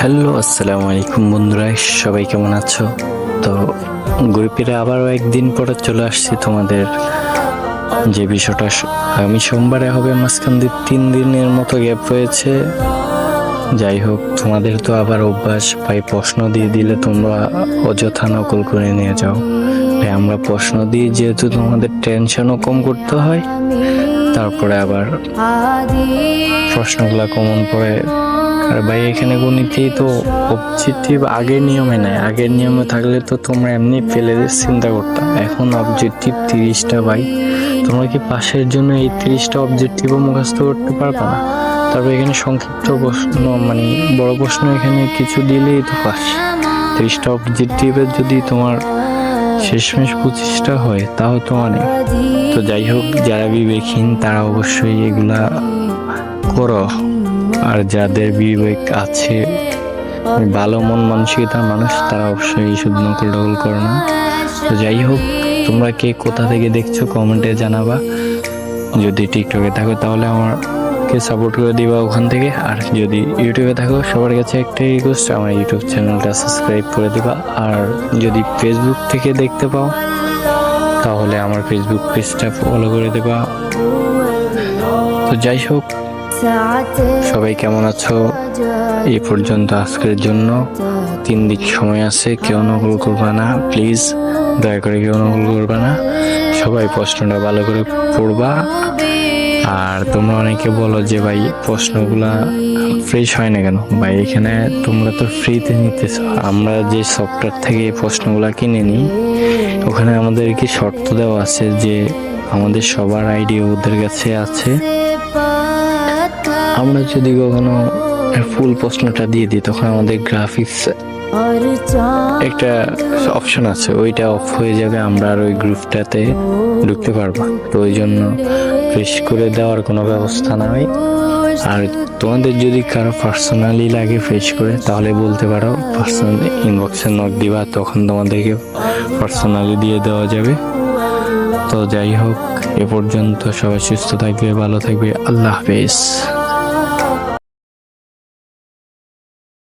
Hello আসসালামু আলাইকুম বন্ধুরা সবাই কেমন আছো? তো গ্রুপের আবারও একদিন পরে চলে আসছি তোমাদের যে বিষয়টা আগামী সোমবারে হবে মাঝখান দিয়ে তিন দিনের মতো গ্যাপ রয়েছে। যাই হোক তোমাদের তো আবার অভ্যাস ভাই প্রশ্ন দিয়ে দিলে তোমরা অযথা নকল করে নিয়ে যাও। তাই আমরা প্রশ্ন দিই যেহেতু তোমাদের টেনশনও কম করতে হয় তারপরে আবার প্রশ্নগুলো কমন পড়ে আর ভাই, এখানে গণিতেই তো অবজেক্টিভ আগের নিয়মে নাই। আগের নিয়মে থাকলে তো তোমরা এমনি ফেলে চিন্তা করতাম এখন অবজেক্টিভ তিরিশটা ভাই। তোমরা কি পাশের জন্য এই তিরিশটা অবজেক্টিভও মুখস্থ করতে পারবে না? তারপর এখানে সংক্ষিপ্ত প্রশ্ন মানে বড় প্রশ্ন, এখানে কিছু দিলেই তো পাস। তিরিশটা অবজেক্টিভের যদি তোমার শেষমেশ পঁচিশটা হয়, তাও তো অনেক। তো যাই হোক, যারা বিবেকহীন, তারা অবশ্যই এগুলা করো। আর যাদের বিবেক আছে ভালো মন মানসিকতার মানুষ, তারা অবশ্যই শুধু নকল ডকল করো না। তো যাই হোক, তোমরা কে কোথা থেকে দেখছ কমেন্টে জানাবা। যদি টিকটকে থাকো, তাহলে আমাকে সাপোর্ট করে দিবা ওখান থেকে। আর যদি ইউটিউবে থাকো, সবার কাছে একটাই রিকোয়েস্ট আমার ইউটিউব চ্যানেলটা সাবস্ক্রাইব করে দিবা। আর যদি ফেসবুক থেকে দেখতে পাও, তাহলে আমার ফেসবুক পেজটা ফলো করে দেবা। তো যাই হোক সবাই কেমন আছো? এই পর্যন্ত আজকের জন্য। তিন দিক সময় আছে, কেউ নকল করবা না। প্লিজ, দয়া করে কেউ নকল করবা না। সবাই প্রশ্নটা ভালো করে পড়বা। আর তোমরা অনেকে বলো যে, ভাই, প্রশ্নগুলা ফ্রেশ হয় না কেন? ভাই, এখানে তোমরা তো ফ্রিতে নিতেছো। আমরা যে সফটওয়্যার থেকে এই প্রশ্নগুলা কিনে নিই, ওখানে আমাদেরকে শর্ত দেওয়া আছে যে, আমাদের সবার আইডি ওদের কাছে আছে। আমরা যদি কখনো ফুল প্রশ্নটা দিয়ে দিই, তখন আমাদের গ্রাফিক্স একটা অপশন আছে, ওইটা অফ হয়ে যাবে, আমরা আর ওই গ্রুপটাতে ঢুকতে পারব তো ওই জন্য ফ্রেশ করে দেওয়ার কোনো ব্যবস্থা নাই আর তোমাদের যদি কারও পার্সোনালি লাগে ফ্রেশ করে, তাহলে বলতে পারো পার্সোনাল ইনবক্সে নক দিবা, তখন তোমাদেরকে পার্সোনালি দিয়ে দেওয়া যাবে। তো যাই হোক, এ পর্যন্ত সবাই সুস্থ থাকবে, ভালো থাকবে, আল্লাহ হাফেজ।